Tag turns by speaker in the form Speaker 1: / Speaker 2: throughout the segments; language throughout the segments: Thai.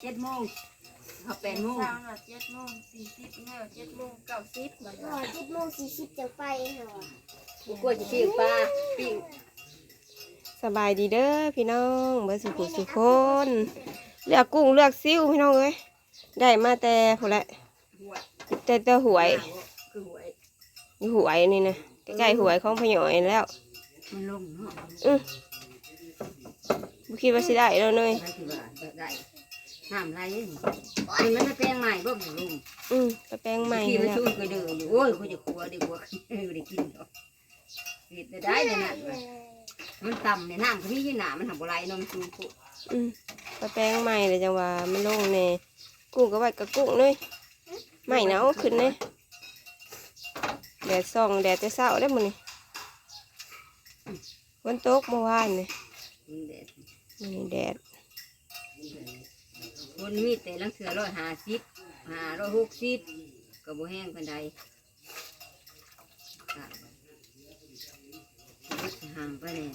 Speaker 1: เจ็ดโมงเขาแปดโมง
Speaker 2: เช้าน่ะเจ็ดโมงสี่สิบเนี่ยเจ็ดโมงเก้าสิบมัน
Speaker 3: หอเจ็ดโมงสี่สิบจะไปเหรอ
Speaker 1: กูกลัวจะปิ้งปลาปิ้ง
Speaker 4: สบายดีเด้อพี่น้องเบอร์สุขุสุคนเลือกกุ้งเลือกซิวพี่น้องเอ้ยได้มาแต่พอละ
Speaker 1: หัว
Speaker 4: แต่แต่หวย
Speaker 1: คือหวย
Speaker 4: อยู่หวยนี่นะใกล้ๆหวยของพะหยอยแล้ว
Speaker 1: มันลงเนาะ
Speaker 4: อือบ่คิดว่าสิได้แล้วเนย
Speaker 1: ได้คือว่าได้ ห้ามไรนี่มันมันจะแปลงใหม่บ่หมูลุง
Speaker 4: อือตะแปลงใหม่
Speaker 1: ที่มัน
Speaker 4: แล้ว
Speaker 1: ชูนก็เดืออยู่โอ้ยกูจะกลัวเด็กกลัวไม่ได้กินหรอกเห็ดได้เลยนะมันต่ำเนี่ยน้ำก็มีอยู่หนามันทำอะไรน้องชูกู
Speaker 4: อือตะแปลงใหม่เลยจังว่ามันลงแน่กุ้งก็ไว้กับกุ้งเนยใหม่หนาวขึ้นเนยแดดส่องแดดจะเศร้าได้อมื้อนี้ฝนตกเมื่อวานนี่
Speaker 1: เด็ด
Speaker 4: มื้อนี้แดด
Speaker 1: คนมีแต่ลังเสือร้อยห้าสิบห้าร้อยหกสิบก็บ่แห้งปานใดค่ะห่างไปเลย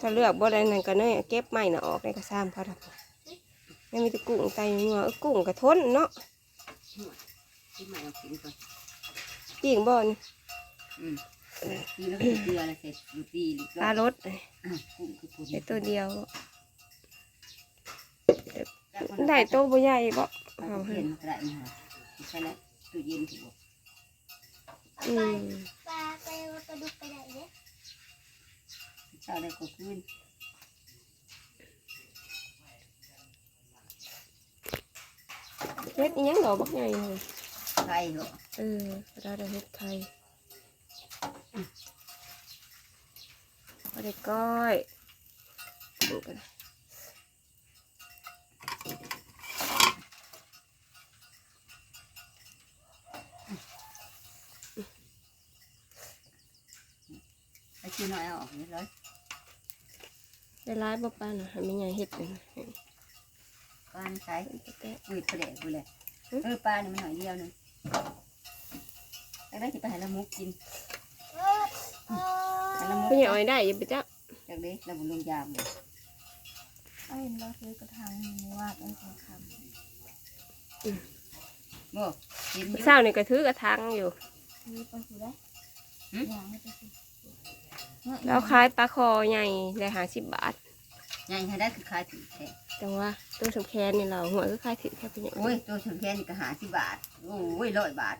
Speaker 4: ถ้าเลือกบ่ได้นั่นก็เนยเก็บไม้น่ะออกในกระซ้ำเขาทำไม่มีแตะกุ้งไตงัวเอ้อกุ้งกระทนเนาะ
Speaker 1: ที่มาเอากินก่อน
Speaker 4: ปิ้งบ่อน
Speaker 1: อืม ตีแล้วก็เกลือแล้วเสร็จอยู่ตีหรือ
Speaker 4: ปลารส
Speaker 1: อะกุ้งคือกุ้ง
Speaker 4: ได้ตัวเดียวได้โตวบ่ใหญ่บ่
Speaker 1: เอา
Speaker 4: เอา
Speaker 1: เห็นกระไรค่ะใช่แล้วตู้เย็นถูก
Speaker 4: อืม
Speaker 3: ปลาไปว่ากระดุกไปไหนเนี่ย
Speaker 1: เช้าได้ก็ขึ้น
Speaker 4: เฮ็ดอีหยังดอกบักใหญ่เลย
Speaker 1: ไข่เหรอ
Speaker 4: เออเราได้เฮ็ดไข่ บ่ได้ก้อยดูกัน
Speaker 1: ไอ้ชื่อน้อยเอาออกนิดเลย
Speaker 4: ได้ร้ายบ่ปานน่ะให้แม่ใหญ่เฮ็ดเลยนะ
Speaker 1: ปลาใช้
Speaker 4: ให้แตะ
Speaker 1: อุ้ยประเดี๋ยวกูเลยเออปลาเนี่ยมันหน่อยเดียวนึงแล้วได้จะไปหาละมุกกิน
Speaker 3: เอ อเออ
Speaker 1: หาละมุก
Speaker 4: เพิ่นอยากเอาให้ได้อย่าไปจับ
Speaker 1: จากนี้เราบุลงยามเลย
Speaker 2: ไอ้เห็นเราซื้อกระถางมีวาดไอ้ทองค
Speaker 1: บ่กินอ
Speaker 4: มื้
Speaker 1: ยู่
Speaker 4: อเช้านี่ก็ถือกระถางอยู่ำ
Speaker 2: มีไปสิได้
Speaker 1: หืม
Speaker 2: อย่างไม่ไปสิ
Speaker 4: แล้วขายปลาคอใหญ่ได้50บาท
Speaker 1: ใหญ่ให้ได้คือขายถือแท้
Speaker 4: จังว่าตัวสำแคนนี่เราหัวก็ขายถือแค่เป็นอย่าง
Speaker 1: โอ้ยตัวชนแค่นี่ก็หาสิบบาท โอ้ยร้อยบาท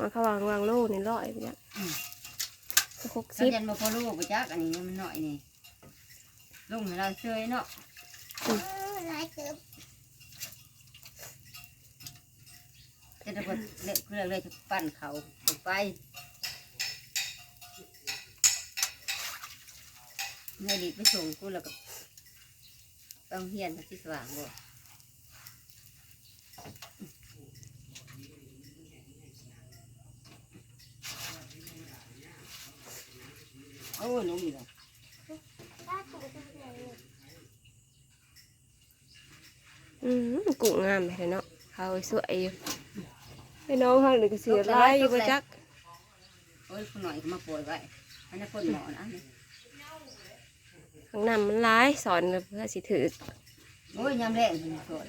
Speaker 4: มันเขาวางวางโลในร้อยไปจ้ะ
Speaker 1: อืม
Speaker 4: หก
Speaker 1: เขา
Speaker 4: สิบ
Speaker 1: ยันมาพอลูกไปจักอันนี้มันหน่อยนี่ลงให้เราเชยเนาะ
Speaker 3: เออหลายเกือบ
Speaker 1: จะได้บ่เละเกลือเลยจะปั้นเขาไปเมื่อดีไปส่งกูแล้วก็ต้องเฮียนที่สว่างบ่ โอ้ยลงอีกแล้ว
Speaker 3: ปลาตัวตัวไหนเนี่ย
Speaker 4: อืมกุ้งงามเลยเนาะเขาสวยอยู่ไอ้น้องเขาเลยก็เสียร้ายอยู่ประจัก
Speaker 1: โอ้ยคนหน่อยก็มาป่วยไว้อันนี้คนหมอนะนี่
Speaker 4: ข้างหน้ามันร้ายสอนเพื่อสิถือ
Speaker 1: โอ้ยยำแรงถึงสวย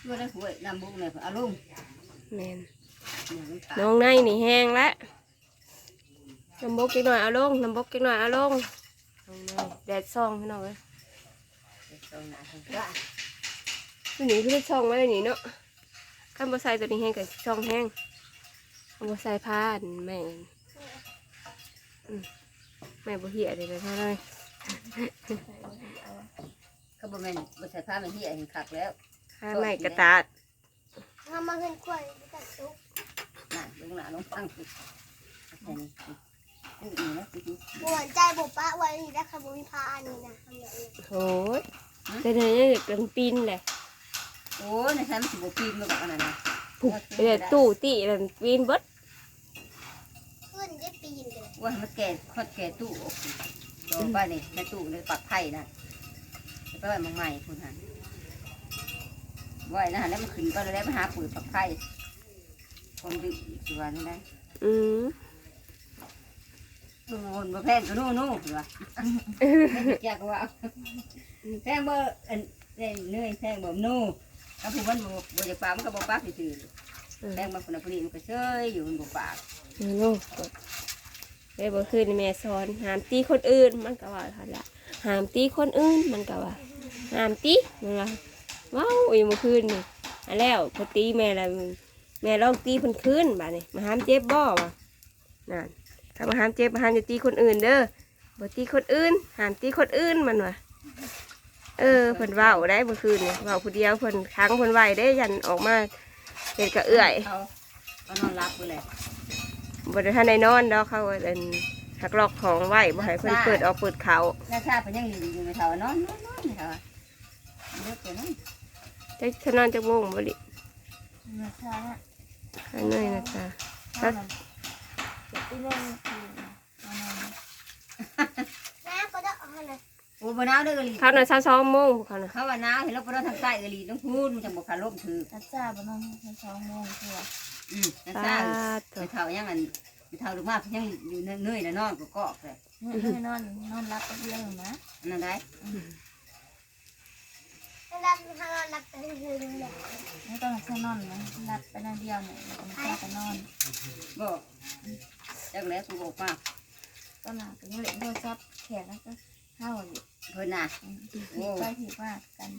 Speaker 1: เพื่อได้หวยนำบุกเลยเอาลง
Speaker 4: แมน
Speaker 1: เนี่ยมันตาย
Speaker 4: น้องในนี่แห้งแล้ว น้ำบกกินหน่อยเอาลงน้ำบกกินหน่อยเอาลงน้องในแดดซองให้หน่อย
Speaker 1: ตรงหน้าทางกลาง
Speaker 4: ตัวนี้คือซองไว้เลยนี่เนาะข้ามบใส่ตัวนี้แห้งกับซองแห้งข้ามบใส่ผ้าอันแม่งอืมแม่บ่เหี้ยเลยเลยเท่าไหร
Speaker 1: เขาบอกแม่นบริษัทผ้ามันที่เห็นคักแล้ว
Speaker 4: ผ้าแม่กระตาด
Speaker 3: ทำมาเงินกล้วยไปตัดตุ๊ก
Speaker 1: น่ะลงหน้าลงตั้ง
Speaker 3: หวานใจบุปผาวันนี้ได้ขโมยพาอันนี้นะทำอย่างนี้
Speaker 4: โอ้ยแต่เดี๋ยวนี้กันปีนเลย
Speaker 1: โอ้ยในชั้นสิบปีนมาบอกอันนั้นนะ
Speaker 4: ผูกไปเลยตู้ตีแล้วปีนเบิด
Speaker 3: ขึ้นได้ปีนกันเลย
Speaker 1: ว่ามันแก่คดแก่ตู้ออกโดนไปนี่ในตู้ในปักไผ่นะไปไว้มังใหม่คุณหันไว้นะแล้วมันขึ้นไปแล้วมันหาปุ๋ยปักไผ่คนดื้อสิวันนี้ได้
Speaker 4: อืม
Speaker 1: นบ่แพงก็นู่นู่เหรอไม่อยากว่าแพงบ่อันนี่เนยแพงบ่นู่ถ้าผู้มันบ่บ่อยากปากมันก็บ่ปากซื่อๆแพงมาคนละคนนี้มันก็เชยอยู่มันบ่ปาก
Speaker 4: นี่ลูกเอ้ยบ่คืนนี่แม่สอนห้ามตีคนอื่นมันก็ว่าหั่นละห้ามตีคนอื่นมันก็ว่าห้ามตีมันว่าว้าวอีเมื่อคืนนี่อันแล้วพอตีแม่แล้วแม่ลองตีเพิ่นคืนบัดนี้มาห้ามเจ็บบ่วะนั่น ถ้ามาห้ามเจ็บมาห้ามจะตีคนอื่นเด้อบ่ตีคนอื่นห้ามตีคนอื่นมันว่ะเออเพิ่นเว้าได้เมื่อคืนนี่เว้าผู้เดียวเพิ่นค้างเพิ่นไว้ได้ยันออกมาเฮ็ดกะเอื้อย
Speaker 1: เขาก็นอนรับไปเลย
Speaker 4: บริท่านในนอนดอกเขาเป็นหักลอกของไว้บ่ให้เพิ่นเปิดออกเปิดเขา
Speaker 1: แล้วชาเป็นยังอยู่ในเถานอนนอนนอนในเถาเลือกตัวนั้น
Speaker 4: จะชนอนจะโมงบ่ลิ
Speaker 2: นะชาเนี่ย
Speaker 4: อันนี้นะจ๊ะ
Speaker 2: เอาหน่อยเก็บที่เล่นคืนเอาหน่อย
Speaker 3: น้าก็ได้เอาให้หน่อย
Speaker 1: โอ้บ่หนาวเด้อกะลี
Speaker 4: เขาน่ะเช้าสองโมงเขาน่ะ
Speaker 1: เขาว่าหนาวเห็นเราบ่นอนทางใต้กะลีต้องพูดมันจะบ่ขาลมถือ
Speaker 2: ถ้าจ้าบนนให้สองโมงตัว
Speaker 1: อืมนั่น
Speaker 4: ตา
Speaker 1: ซ่า
Speaker 4: ตั
Speaker 1: ไป
Speaker 4: ว
Speaker 1: เท่ายังอันไปเท่าลูกมากยังอยู่เนื่อยๆนะนอนก็กอกเลย
Speaker 2: เนี่ยนอนนอนรับก็เรื่องนะ
Speaker 1: อันนั้นได้
Speaker 3: แล้ว รับทางนอนรับไปคืนเลย
Speaker 2: ไม่ต้องใช้นอนนะรับไปนอนเดียวเนี่ยแล้วก็ไม่กล้าไปนอน
Speaker 1: บ่จักแล้วกูบอกมา
Speaker 2: ก็หนาก็ยังเล่นโทรศัพท์แขกแล้วก็เข้าอยู่
Speaker 1: เพิ่นน่ะ
Speaker 2: ถีบไปถีบว่ากัน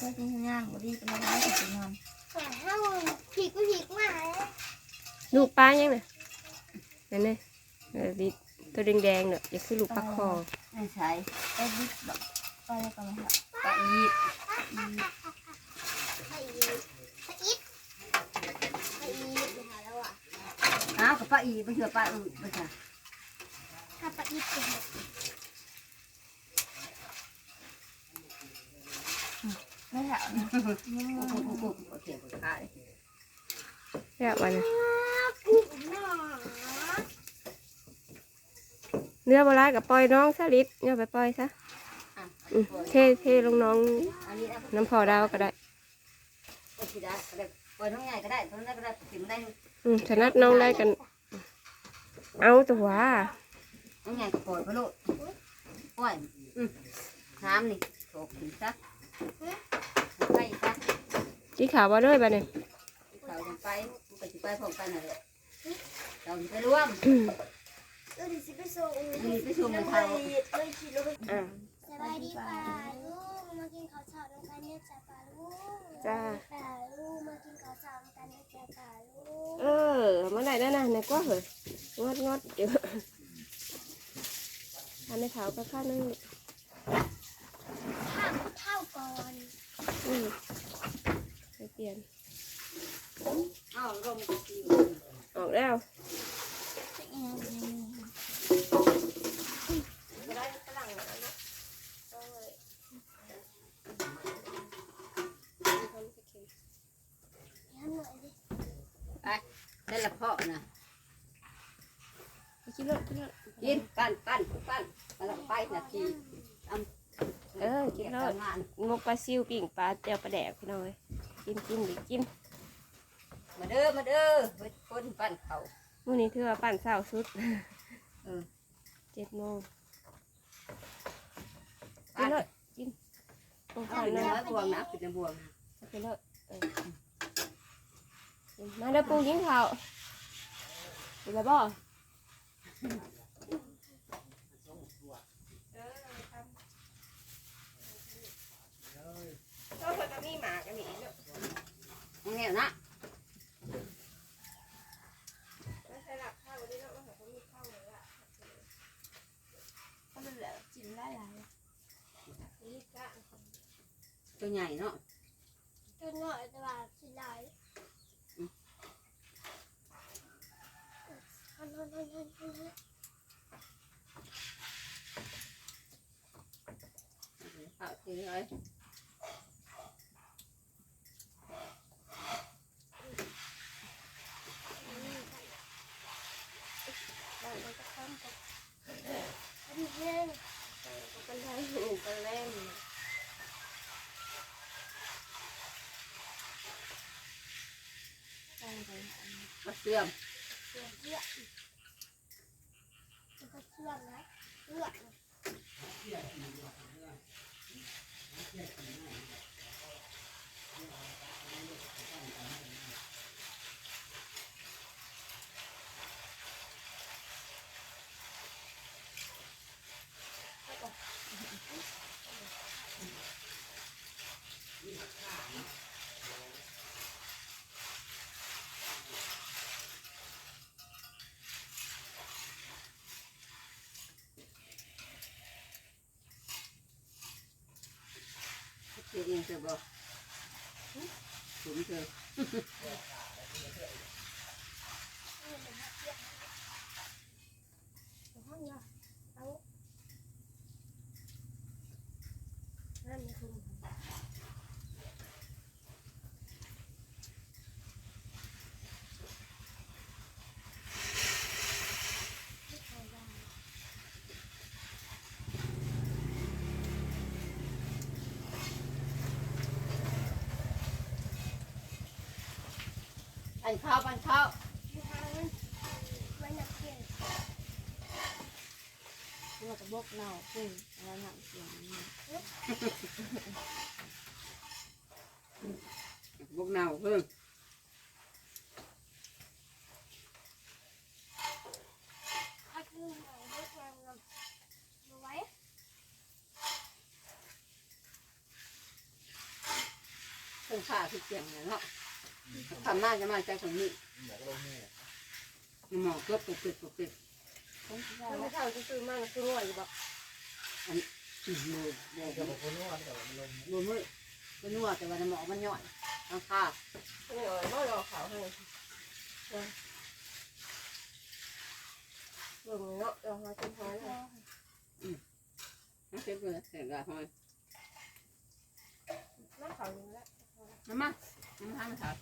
Speaker 2: ก็ที่งานบรีเป็นอะไรก็ไปนอน
Speaker 3: แต่ถ้าผีก็ผีมาลู
Speaker 4: กปลายังน่ะนั่นนี่เออดิตัวแดงๆเน่ะอย่าคือลูกปลาคอ
Speaker 1: ไม่ใช่
Speaker 2: ไปบิ๊กบอกไปแล้วก็มาหา
Speaker 1: ปลาอีด
Speaker 3: อ้ไอ้อิดไอ้อิดนะคะแล้วอะ
Speaker 1: อ้าวกับปลาอีดบ่เชื่อปลาอืดบ่ใช่
Speaker 3: ถ้าไอ้อิดจะเห็น
Speaker 2: ไม่แถวนะ
Speaker 1: กูกูกูกูกูเถียงกูขาย
Speaker 4: แล้ววันะเนื้อบ่ร้ายกับปล่อยน้องซะลิดเนี่ยไปปล่อยซะ เท่เท่ลงน้อง
Speaker 1: อันนี้นะ
Speaker 4: น้ำพอดาวก็ได้
Speaker 1: ก็สิได้ก็ได้ปล่อยท้องใหญ่ก็ได้ท้องนั้นก็ได้สิมันได้
Speaker 4: อืมฉนัดน้องได้กัน เอาตัว
Speaker 1: ท้องใหญ่ก็ปล่อยไปโลดปล่อยอืมน้ำนี่โถกถึงซะไปซะ
Speaker 4: จีขาวบ่าด้วยบัดนี้
Speaker 1: เขาจะไปกูก็สิไปพร้อมกันนั่นแหละเราสิไปร่วม
Speaker 3: เราดิสิไปส่ง
Speaker 1: ไปชุมกันเขา
Speaker 3: เลยขี่รถ
Speaker 4: อ่า
Speaker 3: บายดีป่าลูกมากินข้าวเช้าด้วยกันเนี่ยจ้าป่าลูก
Speaker 4: จ้า
Speaker 3: ป่าลูกมากินข้าวเช้าด้วยกันเนี่ยจ้าป่าลูก
Speaker 4: เออเมื่อไหร่นั่นน่ะไหนก็เหอะงดงดเดี๋ยวอันในเท้าก็ข้างนึง
Speaker 3: ข้าวเท่าก่อน
Speaker 4: อืมไปเปลี่ยน
Speaker 1: อ้าวลมก็สิ
Speaker 4: ออกแล้ว
Speaker 2: จะเอียงยัง
Speaker 3: ทำหน่อยดิ
Speaker 1: ได้ละเพาะนะ
Speaker 4: ไปกินรถกินรถ
Speaker 1: กินปั้นปั้นปั้นมาละไปนาที
Speaker 4: เออกินรถ
Speaker 1: งาน
Speaker 4: งกปลาซิวปิ่งปลาเจียวปลาแดกพี่น้อยกินกินดิกิน
Speaker 1: มาเด้อมาเด้อเฮ้ยคนปั้นเขา
Speaker 4: มื้อนี้ถือว่าปั่นเช้าสุด
Speaker 1: เออ
Speaker 4: เจ็ดโมงกิ
Speaker 1: ปั้
Speaker 4: น
Speaker 1: น
Speaker 4: รถกินโอ้
Speaker 1: เอา
Speaker 4: ย
Speaker 1: เนื้
Speaker 4: นะ
Speaker 1: อบวงนะปิดเนื้อบวงนะ
Speaker 4: กินรถเออ มาเด้อปูกินข้าวกินแล้วบ่ก็คนจะมีหมากันนี่เนาะ
Speaker 1: ยังไงนะ
Speaker 4: ไม่ใช่หลักข้าววันนี้เนาะว่าเขามีข้าวเลยอะ
Speaker 2: ก็เลยเหลือจิ้มได้หลาย
Speaker 4: นี่จ้ะ
Speaker 1: ตัวใหญ่เนาะ
Speaker 3: ตัวหน่อยแต่ว่าสิหลายฮันฮันฮั นฮันฮัน
Speaker 1: เอาทีเลย
Speaker 3: อันนี้เรื่อง
Speaker 4: กันได้หูกันเล่น
Speaker 1: มาเสื่อม
Speaker 3: เสียงเยอะแล้วก็ เลือดนะเลือดนะ
Speaker 1: เจ็บบ่ผมเธอ
Speaker 3: เดี๋ยวห้องยาเอา
Speaker 1: อันข้าวอันข้าว
Speaker 3: ทางมันไม่หนักเกิน
Speaker 2: เลือดกระบอกเน่าขึ้นแล้วหนังเสียงนี่
Speaker 1: พวกเน่าเพิ่ง
Speaker 3: ถ้าคือหนังเลือดแรงนะดูไว้
Speaker 1: เพิ่งข้าคือเสียงเนี่ยเนาะ ทำหน้าจะมาใจคนนี้หมอเกือบปกปิดปกปิด
Speaker 2: ต้องใช้
Speaker 4: ถ้าไม่เท่าซื้อๆมากซื้อหน่อยอยู่บ่
Speaker 1: อืมโน่โน่กับคนนวดโน่มือคนนวดแต่ว่าหมอมันย่อยต้องข้า
Speaker 4: ไม่เอาบ่รอเขาให้เออเบิ่งเนาะเอามากินหอยเลย
Speaker 1: น้ำเต็มเลยเสียงกระหอย
Speaker 4: น้ำเขาอยู่แล้ว
Speaker 1: น้ำมาน้ำทางมันขาด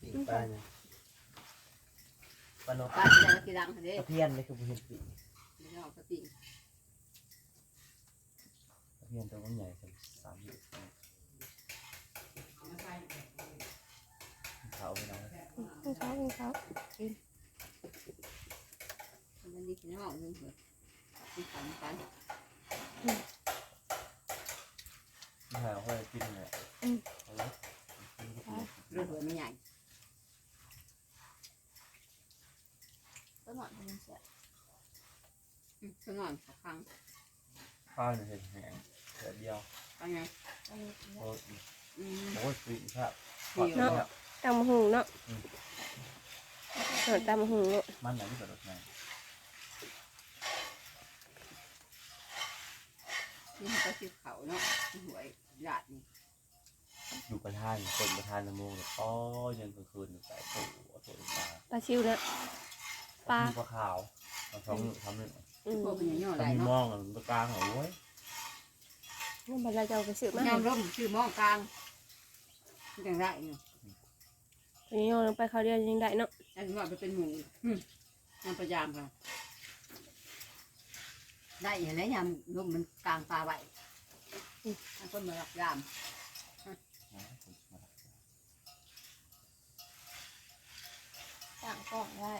Speaker 5: ปีกปลาเนี่ยปลาโน
Speaker 1: ปลา
Speaker 5: ปลา
Speaker 1: ที่ดังที่ดังเด้
Speaker 5: เพียนนี่คือบุเห็นปีก
Speaker 1: ไม่เอาปกติ
Speaker 5: ปลาเพียนตัวมันใหญ่สักสามสิบเขาไปน้อง
Speaker 4: กินเขากินเขา
Speaker 1: มันดีขึ้นห้องนึงเลยมีขันขัน
Speaker 5: ที่หาเขาจะกินเนี่ยเอาไว้กินก็กิน
Speaker 1: เรื่องหัวไม่ใหญ่
Speaker 2: ต้นหนอนมันเสีย
Speaker 1: สนอนขอครั้ง
Speaker 5: ข้าวเนี่ยเห็ดแห้งแต่เดียว
Speaker 1: ไปไง
Speaker 2: อันนี้
Speaker 5: โอ้ย
Speaker 1: อืม
Speaker 5: โอ้ยปีกครับ
Speaker 1: เดี๋ยว
Speaker 5: เนาะ
Speaker 4: ตำหุงเนาะเออตำหุงเนาะ
Speaker 5: มันไหนที่สุดไง
Speaker 1: นี่ก็คือเขาเนาะหวยหยาดนี่
Speaker 5: อยู่ประธานคนประธานละโมงเนี่ยอ๋อยังกลางคืนใส่ตู้ตัวปลา
Speaker 4: ปลาชิวนะปลา
Speaker 5: ปลาขาวเรา ท้องทำหนึ่ง
Speaker 4: อืม
Speaker 1: พวกเป็นอย่างนี้อะไร
Speaker 5: ตำมีม
Speaker 1: เนาะ
Speaker 5: องอะตะกลางเหรอโว้ย
Speaker 4: งั้นบัดเราจะเอาไปซื้อมาให้
Speaker 1: ยำร่มชื่อมองกลางยังได้เนาะ
Speaker 4: ตอนนี้เราไปเขาวเดียวยังได้เนาะ
Speaker 1: อันนี้ว่าไปเป็นหมูอืมยำประยามค่ะ ได้อย่างไรยำร่มมันกลางปลาไหวอันคนมาหลับยาม
Speaker 2: ต่างกล่องได้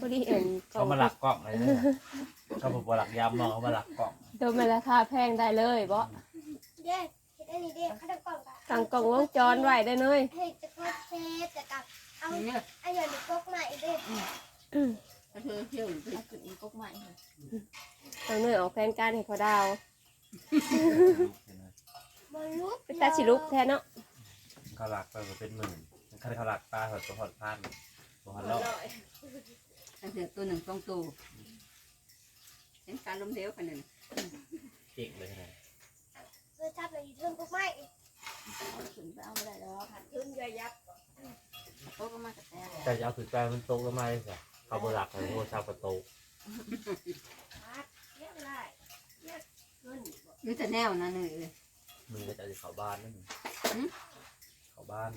Speaker 4: พอดีเห็นกล่อ
Speaker 5: เขา
Speaker 4: ง
Speaker 5: มาหลักกล่องอะไรเนี่ยเขาบอกว่าหลักยำมองเขามาหลักกล่อง
Speaker 4: โดนมาราคาแพงได้เลยบ่
Speaker 3: เด็กเห็นอันนี้เด็กเขาจะกล่องกับ
Speaker 4: กลางกล่องวงจรไว้ได้เลย
Speaker 3: ให้จะก็เซฟแต่กับเอา
Speaker 1: อย่างเงี้ย
Speaker 3: ไอ้อย่างนี้ก็ใหม่เด็ก
Speaker 4: อืม
Speaker 1: ก็คือเที่ยวไป
Speaker 2: เอาขึ้นอีกก๊กใหม่เลย
Speaker 4: เอาเนื้อออกแฟนการให้เขาดาว
Speaker 3: บอลลูก
Speaker 4: ไปตัดสิลุกแทนเนาะ
Speaker 5: เขาหลักไปเป็นหมื่นคันเขาหลักปลาหัวตัวหอดพัน ตัวหอดแล้ว
Speaker 1: อันเสือตัวหนึ่งต้องตัวเห็นการล้มเหลวกันหนึ่ง
Speaker 5: เก่งเลยนะ
Speaker 3: เพื่อทับเลยอยู่เทิงก็ใหม่
Speaker 2: เอาขึ้นไปเอาไม่ได้แล้ว
Speaker 3: ขึ้นใหญ่ยักษ์
Speaker 2: โต๊ะก็มากระแทก
Speaker 5: แต่จะเอาถือแปลมันโตก็ไม่ใช่เขาบหลักเลยโอ้ชาวประตู
Speaker 3: พัดเรียบร้อยเรียบขึ้น
Speaker 1: นี่แต่แนวนั่นเลย
Speaker 5: มือก็จะเอาเขาบ้านนั่นเขาบ้าน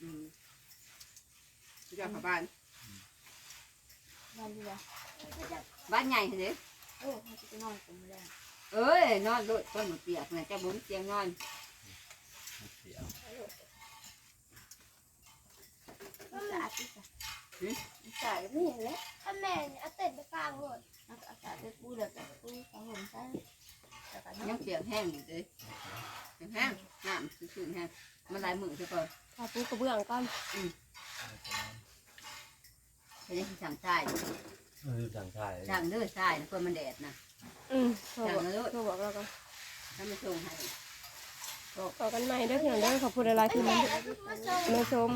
Speaker 1: อืม ที่จะเข้าบ้าน
Speaker 2: นอนดีกว่า
Speaker 1: บ้านใหญ่เด้
Speaker 2: โอ้เขาจะไปนอนกันไม่ได้
Speaker 1: เอ้ยนอนโดดต้นมะเปียกนะจะบุ้มเตียงนอน
Speaker 5: เสียว
Speaker 2: สะอาดที่สุดสายนี่แหละ
Speaker 3: ถ้าแม่เนี่ยเอาเต็นไปกลางเลย
Speaker 2: อากาศได้ปูเดือดปูสองผมใช่แต่กัน
Speaker 1: ยั
Speaker 2: เนาะ
Speaker 1: งเปียกแห้งอยู่เลยเปียกแห้งน้ำซื่อๆแห้งมันหลายมือซะก่อน
Speaker 4: พาปูกระเบื้องก่อน
Speaker 1: ไปยังสั่งทราย
Speaker 5: เออสั่งชาย
Speaker 1: สั่งเด้อทรายเพื่อมันแดดนะ
Speaker 4: อืมโทร
Speaker 1: สั่ง
Speaker 4: บอก
Speaker 1: เลย
Speaker 4: โทรบอกเราก่อน
Speaker 1: ถ้าไม่ส่งให้
Speaker 4: ต่อกันใหม่เด้อพี่น้องเด้อขอบคุณหลายๆที่
Speaker 3: แด
Speaker 4: มา
Speaker 3: ดแล้วก็มาส่ง
Speaker 4: มาชม